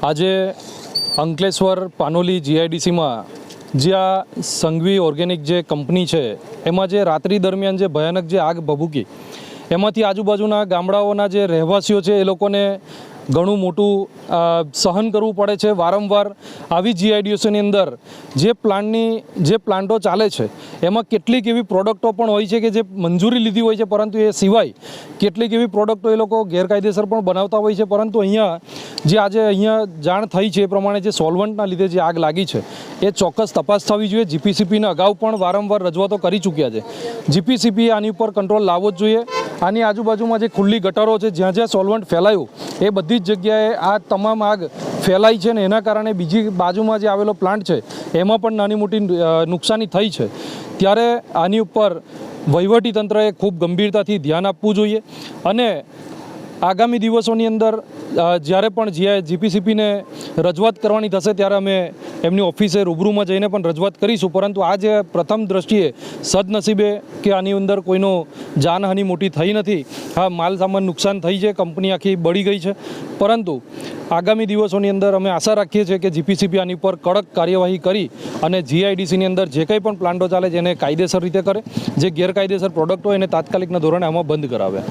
આજે અંકલેશ્વર પાનોલી જીઆઈડીસીમાં જે આ સંઘવી ઓર્ગેનિક જે કંપની છે, એમાં જે રાત્રિ દરમિયાન જે ભયાનક જે આગ ભભૂકી, એમાંથી આજુબાજુના ગામડાઓના જે રહેવાસીઓ છે, એ લોકોને ઘણું મોટું સહન કરવું પડે છે. વારંવાર આવી જીઆઈડીઓસીની અંદર જે પ્લાન્ટની, જે પ્લાન્ટો ચાલે છે, એમાં કેટલીક એવી પ્રોડક્ટો પણ હોય છે કે જે મંજૂરી લીધી હોય છે, પરંતુ એ સિવાય કેટલીક એવી પ્રોડક્ટો એ લોકો ગેરકાયદેસર પણ બનાવતા હોય છે. પરંતુ અહીંયા જે આજે અહીંયા જાણ થઈ છે એ પ્રમાણે જે સોલ્વન્ટના લીધે જે આગ લાગી છે, એ ચોક્કસ તપાસ થવી જોઈએ. જીપીસીપીને અગાઉ પણ વારંવાર રજૂઆતો કરી ચૂક્યા છે. જીપીસીપીએ આની ઉપર કંટ્રોલ લાવવો જ જોઈએ. આની આજુબાજુમાં જે ખુલ્લી ગટરો છે, જ્યાં જ્યાં સોલ્વન્ટ ફેલાયું, એ બધી જ જગ્યાએ આ તમામ આગ ફેલાઈ છે ને એના કારણે બીજી બાજુમાં જે આવેલો પ્લાન્ટ છે, એમાં પણ નાની મોટી નુકસાની થઈ છે. ત્યારે આની ઉપર વહીવટી તંત્રએ ખૂબ ગંભીરતાથી ધ્યાન આપવું જોઈએ અને આગામી દિવસોની અંદર જ્યારે પણ જીઆઈ જીપીસીપીને રજૂઆત કરવાની થશે, ત્યારે અમે એમની ઓફિસે રૂબરૂમાં જઈને પણ રજૂઆત કરીશું. પરંતુ આજે પ્રથમ દ્રષ્ટિએ સદનસીબે કે આની અંદર કોઈનો જાનહાનિ મોટી થઈ નથી. હા, માલ સામાન નુકસાન થઈ છે, કંપની આખી બળી ગઈ છે. પરંતુ આગામી દિવસોની અંદર અમે આશા રાખીએ છીએ કે જીપીસીપી આની પર કડક કાર્યવાહી કરી અને જીઆઈડીસીની અંદર જે કંઈ પણ પ્લાન્ટો ચાલે છે એને કાયદેસર રીતે કરે. જે ગેરકાયદેસર પ્રોડક્ટ હોય એને તાત્કાલિકના ધોરણે આમાં બંધ કરાવે.